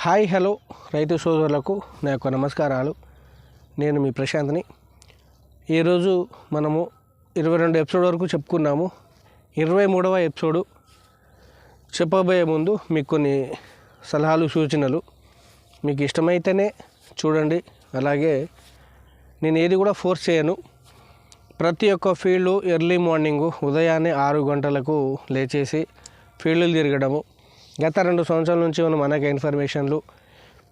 Hi hello. రైతు సోదరులకు నా యొక్క నమస్కారాలు. నేను మీ ప్రశాంత్ని. ఈరోజు మనము ఇరవై రెండు ఎపిసోడ్ వరకు చెప్పుకున్నాము. ఇరవై మూడవ ఎపిసోడు. చెప్పబోయే ముందు మీకు కొన్ని సలహాలు సూచనలు. మీకు ఇష్టమైతేనే చూడండి. అలాగే నేను ఏది కూడా ఫోర్స్ చేయను. ప్రతి ఒక్క ఫీల్డ్ ఎర్లీ మార్నింగ్ ఉదయాన్నే ఆరు గంటలకు లేచేసి ఫీల్డ్లు తిరగడము. గత రెండు సంవత్సరాల నుంచి ఉన్న మనకు ఇన్ఫర్మేషన్లు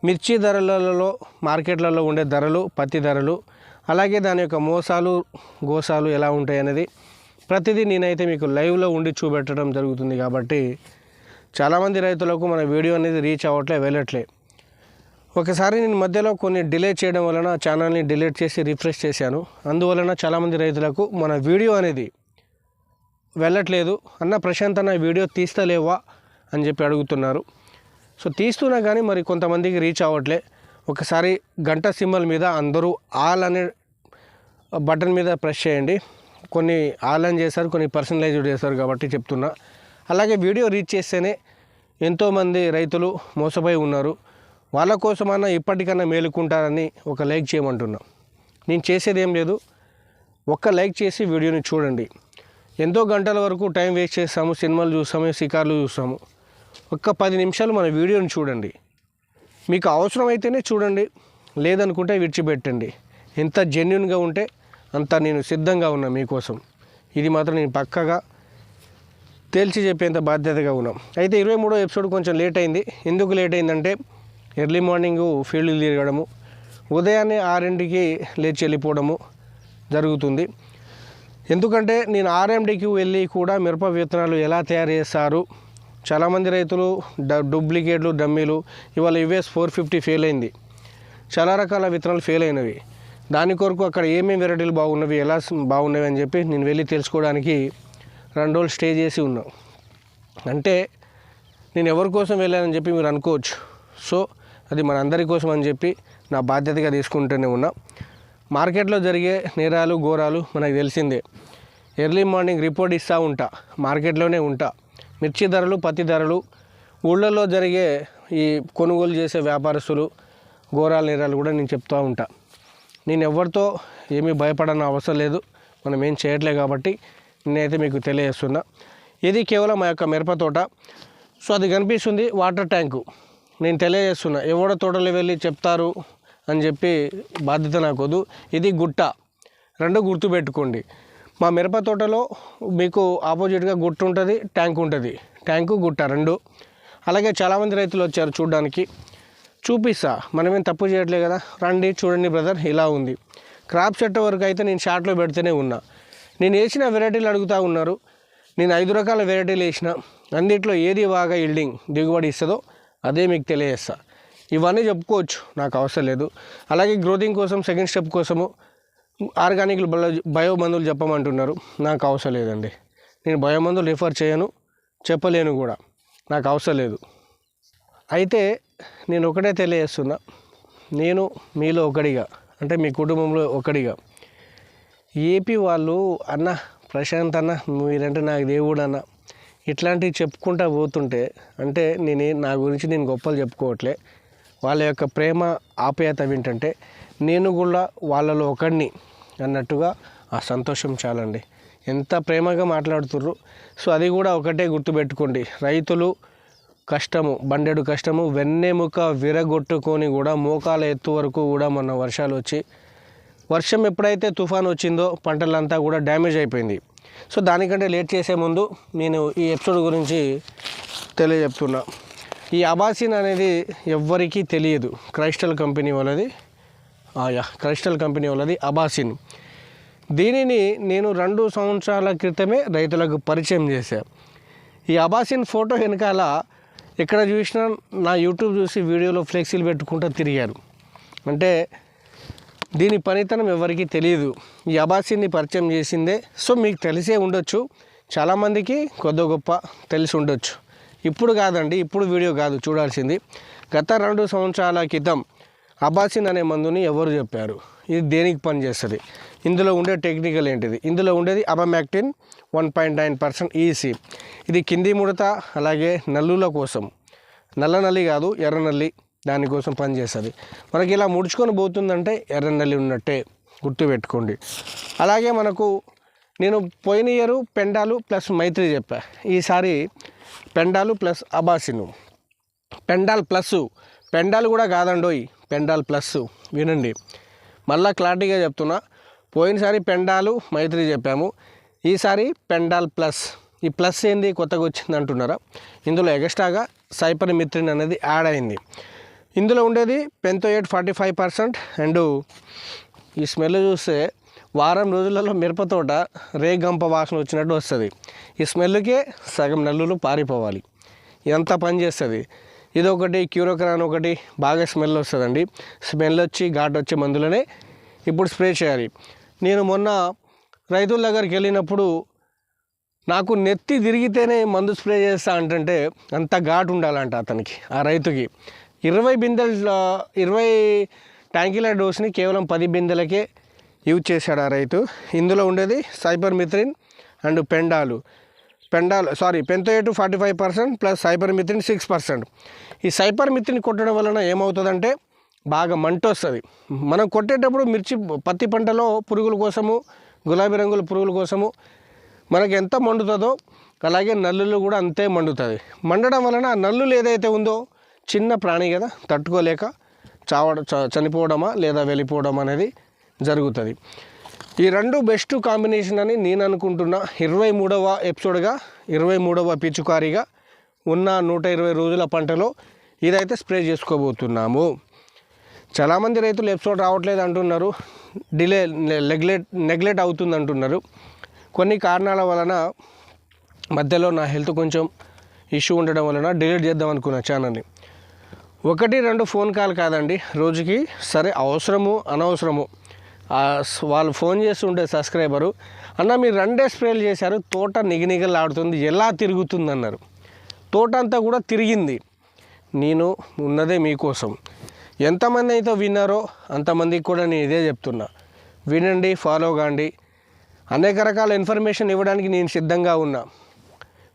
మిర్చి ధరలలో మార్కెట్లలో ఉండే ధరలు పత్తి ధరలు అలాగే దాని యొక్క మోసాలు గోసాలు ఎలా ఉంటాయి అనేది ప్రతిదీ నేనైతే మీకు లైవ్లో ఉండి చూపెట్టడం జరుగుతుంది కాబట్టి చాలామంది రైతులకు మన వీడియో అనేది రీచ్ అవ్వట్లే వెళ్ళట్లే. ఒకసారి నేను మధ్యలో కొన్ని డిలే చేయడం వలన ఛానల్ని డిలీట్ చేసి రిఫ్రెష్ చేశాను. అందువలన చాలామంది రైతులకు మన వీడియో అనేది వెళ్ళట్లేదు. అన్న ప్రశాంత్ అన్న వీడియో తీస్తలేవా? అని చెప్పి అడుగుతున్నారు. సో తీస్తున్నా కానీ మరి కొంతమందికి రీచ్ అవ్వట్లే. ఒకసారి గంట సింబల్ మీద అందరూ ఆల్ అనే బటన్ మీద ప్రెస్ చేయండి. కొన్ని ఆల్ అని చేస్తారు కొన్ని పర్సనలైజ్డ్ చేశారు కాబట్టి చెప్తున్నా. అలాగే వీడియో రీచ్ చేస్తేనే ఎంతోమంది రైతులు మోసపోయి ఉన్నారు. వాళ్ళ కోసమన్నా ఇప్పటికన్నా మేలుకుంటారని ఒక లైక్ చేయమంటున్నా. నేను చేసేది ఏం లేదు. ఒక్క లైక్ చేసి వీడియోని చూడండి. ఎంతో గంటల వరకు టైం వేస్ట్ చేస్తాము సినిమాలు చూస్తాము షికార్లు చూస్తాము. ఒక్క పది నిమిషాలు మన వీడియోని చూడండి. మీకు అవసరమైతేనే చూడండి లేదనుకుంటే విడిచిపెట్టండి. ఎంత జెన్యున్గా ఉంటే అంత నేను సిద్ధంగా ఉన్నా మీకోసం. ఇది మాత్రం నేను పక్కగా తేల్చి చెప్పేంత బాధ్యతగా ఉన్నాం. అయితే ఇరవై మూడో ఎపిసోడ్ కొంచెం లేట్ అయింది. ఎందుకు లేట్ అయిందంటే ఎర్లీ మార్నింగ్ ఫీల్డ్ తిరగడము ఉదయాన్నే ఆరింటికి లేచి వెళ్ళిపోవడము జరుగుతుంది. ఎందుకంటే నేను ఆర్ఎండికి వెళ్ళి కూడా మిరప విత్తనాలు ఎలా తయారు చేస్తారు చాలామంది రైతులు డ డూప్లికేట్లు డమ్మీలు ఇవాళ యుఎస్ ఫోర్ ఫిఫ్టీ ఫెయిల్ అయింది. చాలా రకాల విత్తనాలు ఫెయిల్ అయినవి. దాని కొరకు అక్కడ ఏమేమి వెరైటీలు బాగున్నవి ఎలా బాగున్నవి అని చెప్పి నేను వెళ్ళి తెలుసుకోవడానికి రెండు రోజులు స్టే చేసి ఉన్నా. అంటే నేను ఎవరి కోసం వెళ్ళానని చెప్పి మీరు అనుకోవచ్చు. సో అది మన అందరి కోసం అని చెప్పి నా బాధ్యతగా తీసుకుంటూనే ఉన్నా. మార్కెట్లో జరిగే నేరాలు ఘోరాలు మనకు తెలిసిందే. ఎర్లీ మార్నింగ్ రిపోర్ట్ ఇస్తూ ఉంటా. మార్కెట్లోనే ఉంటా. మిర్చి ధరలు పత్తి ధరలు. ఊళ్ళల్లో జరిగే ఈ కొనుగోలు చేసే వ్యాపారస్తులు ఘోరాల నేరాలు కూడా నేను చెప్తూ ఉంటా. నేను ఎవరితో ఏమీ భయపడన అవసరం లేదు. మనం ఏం చేయట్లే కాబట్టి నేనైతే మీకు తెలియజేస్తున్నా. ఇది కేవలం మా యొక్క మిరప తోట. సో అది కనిపిస్తుంది వాటర్ ట్యాంకు. నేను తెలియజేస్తున్నా ఎవడో తోటలు వెళ్ళి చెప్తారు అని చెప్పి బాధ్యత నాకు వద్దు ఇది గుట్ట. రెండు గుర్తుపెట్టుకోండి. మా మిరప తోటలో మీకు ఆపోజిట్గా గుట్ట ఉంటుంది ట్యాంక్ ఉంటుంది. ట్యాంకు గుట్ట రెండు. అలాగే చాలామంది రైతులు వచ్చారు చూడడానికి. చూపిస్తా మనమేం తప్పు చేయట్లే కదా? రండి చూడండి బ్రదర్ ఇలా ఉంది. క్రాప్ చెట్టు వరకు అయితే నేను షార్ట్లో పెడితేనే ఉన్నా. నేను వేసిన వెరైటీలు అడుగుతూ ఉన్నారు. నేను ఐదు రకాల వెరైటీలు వేసిన. అన్నిట్లో ఏది బాగా ఇల్డింగ్ దిగుబడి ఇస్తుందో అదే మీకు తెలియజేస్తా. ఇవన్నీ చెప్పుకోవచ్చు నాకు అవసరం లేదు. అలాగే గ్రోతింగ్ కోసం సెకండ్ స్టెప్ కోసము ఆర్గానిక్ బయో మందులు చెప్పమంటున్నారు. నాకు అవసరం లేదండి. నేను బయో మందులు రిఫర్ చేయను చెప్పలేను కూడా. నాకు అవసరం లేదు. అయితే నేను ఒకటే తెలియజేస్తున్నా. నేను మీలో ఒకడిగా అంటే మీ కుటుంబంలో ఒకడిగా. ఏపీ వాళ్ళు అన్న ప్రశాంత్ అన్న మీరంటే నాకు దేవుడు అన్న ఇట్లాంటివి చెప్పుకుంటా పోతుంటే అంటే నేను నా గురించి నేను గొప్పలు చెప్పుకోవట్లే. వాళ్ళ యొక్క ప్రేమ ఆప్యాయత ఏంటంటే నేను కూడా వాళ్ళలో ఒకడిని అన్నట్టుగా ఆ సంతోషం చాలండి. ఎంత ప్రేమగా మాట్లాడుతుర్రు. సో అది కూడా ఒకటే గుర్తుపెట్టుకోండి. రైతులు కష్టము బండెడు కష్టము వెన్నెముక విరగొట్టుకొని కూడా మోకాల ఎత్తు వరకు కూడా మొన్న వర్షాలు వచ్చి వర్షం ఎప్పుడైతే తుఫాన్ వచ్చిందో పంటలంతా కూడా డ్యామేజ్ అయిపోయింది. సో దానికంటే లేట్ చేసే ముందు నేను ఈ ఎపిసోడ్ గురించి తెలియజెప్తున్నా. ఈ అబాసిన్ అనేది ఎవ్వరికీ తెలియదు. క్రైస్టల్ కంపెనీ వాళ్ళది. ఆయా క్రైస్టల్ కంపెనీ వాళ్ళది అబాసిన్. దీనిని నేను రెండు సంవత్సరాల క్రితమే రైతులకు పరిచయం చేశాను ఈ అబాసిన్ ఫోటో వెనకాల ఎక్కడ చూసినా నా యూట్యూబ్ చూసి వీడియోలో ఫ్లెక్సీలు పెట్టుకుంటూ తిరిగారు. అంటే దీని పనితనం ఎవరికీ తెలియదు. ఈ అబాసిన్ని పరిచయం చేసిందే. సో మీకు తెలిసే ఉండొచ్చు. చాలామందికి కొద్ది గొప్ప తెలిసి ఉండొచ్చు. ఇప్పుడు కాదండి ఇప్పుడు వీడియో కాదు చూడాల్సింది. గత రెండు సంవత్సరాల క్రితం అబాసిన్ అనే మందుని ఎవరు చెప్పారు? ఇది దేనికి పనిచేస్తుంది? ఇందులో ఉండే టెక్నికల్ ఏంటిది? ఇందులో ఉండేది abamectin one point nine percent EC. ఇది కింది ముడత అలాగే నల్లుల కోసం. నల్ల నల్లి కాదు ఎర్ర నల్లి దానికోసం పనిచేస్తుంది. మనకి ఇలా ముడుచుకొని పోతుందంటే ఎర్రనల్లి ఉన్నట్టే గుర్తుపెట్టుకోండి. అలాగే మనకు నేను పోయిన ఇయర్ పెండాలు ప్లస్ మైత్రి చెప్పా. ఈసారి పెండాలు ప్లస్ అబాసిను. పెండాల్ ప్లస్ పెండాలు కూడా కాదండోయ్ పెండాల్ ప్లస్. వినండి. మళ్ళా క్లారిటీగా చెప్తున్నా. పోయినసారి పెండాలు మైత్రి చెప్పాము. ఈసారి పెండాల్ ప్లస్. ఈ ప్లస్ ఏంది? కొత్తగా వచ్చింది అంటున్నారా? ఇందులో ఎక్స్ట్రాగా సైపర్ మిత్రిన్ అనేది యాడ్ అయింది. ఇందులో ఉండేది పెంతో eight forty five percent and ఈ స్మెల్ చూస్తే వారం రోజులలో మిరపతోట రేగంప వాసన వచ్చినట్టు వస్తుంది. ఈ స్మెల్కే సగం నల్లులు పారిపోవాలి. ఎంత పని చేస్తుంది? ఇది ఒకటి క్యూరోక్రాన్ ఒకటి బాగా స్మెల్ వస్తుందండి. స్మెల్ వచ్చి ఘాట్ వచ్చే మందులనే ఇప్పుడు స్ప్రే చేయాలి. నేను మొన్న రైతుల దగ్గరికి వెళ్ళినప్పుడు నాకు నెత్తి తిరిగితేనే మందు స్ప్రే చేస్తా అంటే అంత ఘాటు ఉండాలంట అతనికి ఆ రైతుకి. ఇరవై బిందెల ఇరవై ట్యాంకీల డోస్ని కేవలం పది బిందెలకే యూజ్ చేశాడు ఆ రైతు. ఇందులో ఉండేది సైబర్ మిత్రిన్ అండ్ పెండాలు. పెండాలు sorry పెంతోయేటు forty five percent plus cypermethrin six percent. ఈ సైబర్ మిత్రిన్ కొట్టడం వలన ఏమవుతుందంటే బాగా మంట వస్తుంది మనం కొట్టేటప్పుడు మిర్చి పత్తి పంటలో పురుగుల కోసము గులాబీ రంగుల పురుగుల కోసము మనకి ఎంత మండుతుందో అలాగే నల్లులు కూడా అంతే మండుతుంది. మండడం వలన ఆ నల్లులు ఏదైతే ఉందో చిన్న ప్రాణి కదా తట్టుకోలేక చావడం చ- చనిపోవడమా లేదా వెళ్ళిపోవడం అనేది జరుగుతుంది. ఈ రెండు బెస్ట్ కాంబినేషన్ అని నేను అనుకుంటున్నా. ఇరవై మూడవ ఎపిసోడ్గా ఇరవై మూడవ పిచుకారిగా ఉన్న నూట ఇరవై రోజుల పంటలో ఇదైతే స్ప్రే చేసుకోబోతున్నాము. చాలామంది రైతులు ఎపిసోడ్ రావట్లేదు అంటున్నారు. డిలే నెగ్లెట్ నెగ్లెట్ అవుతుంది అంటున్నారు. కొన్ని కారణాల వలన మధ్యలో నా హెల్త్ కొంచెం ఇష్యూ ఉండడం వలన డిలీట్ చేద్దాం అనుకున్నా ఛానల్ని. ఒకటి రెండు ఫోన్ కాల్ కాదండి. రోజుకి సరే అవసరము అనవసరము. వాళ్ళు ఫోన్ చేసి ఉండే సబ్స్క్రైబరు అన్న మీరు రెండే స్ప్రేలు చేశారు తోట నిగనిగలాడుతుంది ఎలా తిరుగుతుంది అన్నారు తోట అంతా కూడా తిరిగింది. నేను ఉన్నదే మీకోసం. ఎంతమంది అయితే విన్నారో అంతమందికి కూడా నేను ఇదే చెప్తున్నా. వినండి ఫాలో కాండి. అనేక రకాల ఇన్ఫర్మేషన్ ఇవ్వడానికి నేను సిద్ధంగా ఉన్నా.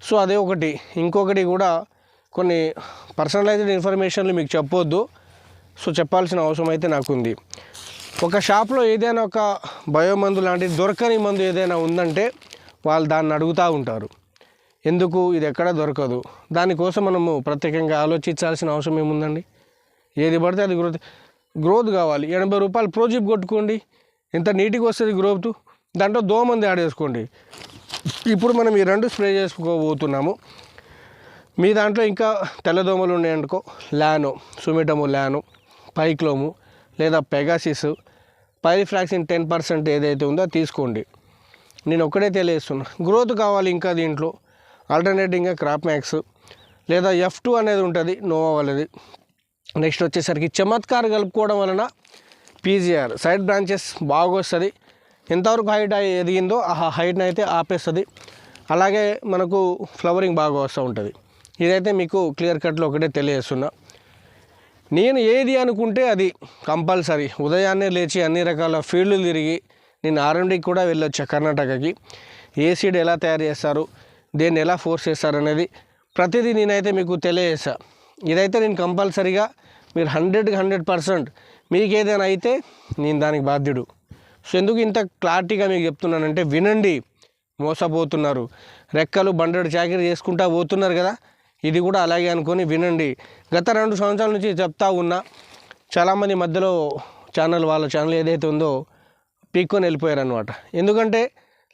సో అదే ఒకటి. ఇంకొకటి కూడా కొన్ని పర్సనలైజ్డ్ ఇన్ఫర్మేషన్లు మీకు చెప్పొద్దు. సో చెప్పాల్సిన అవసరం అయితే నాకు ఉంది ఒక షాప్లో ఏదైనా ఒక బయోమందు లాంటి దొరకని మందు ఏదైనా ఉందంటే వాళ్ళు దాన్ని అడుగుతూ ఉంటారు. ఎందుకు? ఇది ఎక్కడ దొరకదు? దానికోసం మనము ప్రత్యేకంగా ఆలోచించాల్సిన అవసరం ఏముందండి? ఏది పడితే అది గ్రోత్ గ్రోత్ కావాలి. ఎనభై రూపాయలు ప్రోజిప్ కొట్టుకోండి. ఎంత నీట్గా వస్తుంది గ్రోత్? దాంట్లో దోమంది యాడ్ చేసుకోండి. ఇప్పుడు మనం ఈ రెండు స్ప్రే చేసుకోబోతున్నాము. మీ దాంట్లో ఇంకా తెల్లదోమలు ఉన్నాయనుకో లానో సుమిటము లానో పైక్లోము లేదా పెగాసిస్ పైరిఫ్లాక్సిన్ టెన్ పర్సెంట్ ఏదైతే ఉందో తీసుకోండి. నేను ఒక్కడే తెలియస్తున్నా గ్రోత్ కావాలి ఇంకా దీంట్లో. ఆల్టర్నేటింగ్గా క్రాప్ మ్యాక్స్ లేదా ఎఫ్ టూ అనేది ఉంటుంది నోవా వాళ్ళది. నెక్స్ట్ వచ్చేసరికి చమత్కార్ కలుపుకోవడం వలన పీజీఆర్ సైడ్ బ్రాంచెస్ బాగా వస్తుంది ఎంతవరకు హైట్ ఎదిగిందో ఆ హైట్ని అయితే ఆపేస్తుంది. అలాగే మనకు ఫ్లవరింగ్ బాగా వస్తూ ఉంటుంది. ఇదైతే మీకు క్లియర్ కట్లో ఒకటే తెలియజేస్తున్నా. నేను ఏది అనుకుంటే అది కంపల్సరీ. ఉదయాన్నే లేచి అన్ని రకాల ఫీల్డ్లు తిరిగి నేను ఆర్ఎండికి కూడా వెళ్ళొచ్చా కర్ణాటకకి. ఏ సీడ్ ఎలా తయారు చేస్తారు దేన్ని ఎలా ఫోర్స్ చేస్తారు అనేది ప్రతిదీ నేనైతే మీకు తెలియజేసా ఇదైతే నేను కంపల్సరీగా మీరు హండ్రెడ్కి హండ్రెడ్ పర్సెంట్ మీకు ఏదైనా అయితే నేను దానికి బాధ్యుడు. సో ఎందుకు ఇంత క్లారిటీగా మీకు చెప్తున్నానంటే వినండి మోసపోతున్నారు. రెక్కలు బండెడు చాకరీ చేసుకుంటా పోతున్నారు కదా ఇది కూడా అలాగే అనుకొని వినండి. గత రెండు సంవత్సరాల నుంచి చెప్తా ఉన్నా చాలామంది మధ్యలో ఛానల్ వాళ్ళ ఛానల్ ఏదైతే ఉందో పీక్కొని వెళ్ళిపోయారు అనమాట ఎందుకంటే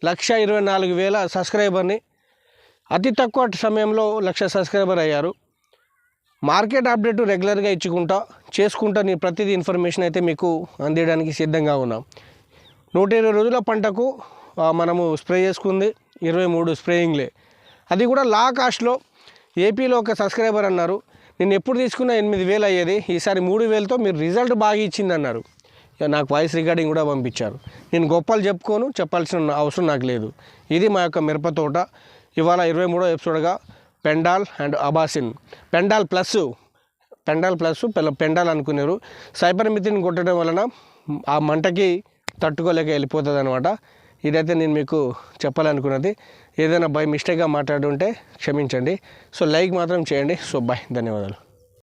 లక్ష ఇరవై నాలుగు వేల సబ్స్క్రైబర్ని అతి తక్కువ సమయంలో లక్ష సబ్స్క్రైబర్ అయ్యారు. మార్కెట్ అప్డేట్ రెగ్యులర్గా ఇచ్చుకుంటా చేసుకుంటా నేను ప్రతిదీ ఇన్ఫర్మేషన్ అయితే మీకు అందించడానికి సిద్ధంగా ఉన్నాం. నూట ఇరవై రోజుల పంటకు మనము స్ప్రే చేసుకుంది ఇరవై మూడు స్ప్రేయింగ్లే. అది కూడా లా కాస్ట్లో ఏపీలో ఒక సబ్స్క్రైబర్ అన్నారు నేను ఎప్పుడు తీసుకున్నా ఎనిమిది వేలు అయ్యేది ఈసారి మూడు వేలతో మీరు రిజల్ట్ బాగా ఇచ్చింది అన్నారు నాకు వాయిస్ రికార్డింగ్ కూడా పంపించారు. నేను గొప్పలు చెప్పుకోను చెప్పాల్సిన అవసరం నాకు లేదు. ఇది మా యొక్క మిరప తోట. ఇవాళ ఇరవై మూడో ఎపిసోడ్గా పెండాల్ అండ్ అబాసిన్. పెండాల్ ప్లస్ పెండాల్ ప్లస్ పెండాల్ అనుకున్నారు సైబర్ మితిని కొట్టడం వలన ఆ మంటకి తట్టుకోలేక వెళ్ళిపోతుంది అనమాట ఇదైతే నేను మీకు చెప్పాలనుకున్నది. ఏదైనా బై మిస్టేక్గా మాట్లాడుంటే క్షమించండి. సో లైక్ మాత్రం చేయండి. సో బాయ్ ధన్యవాదాలు.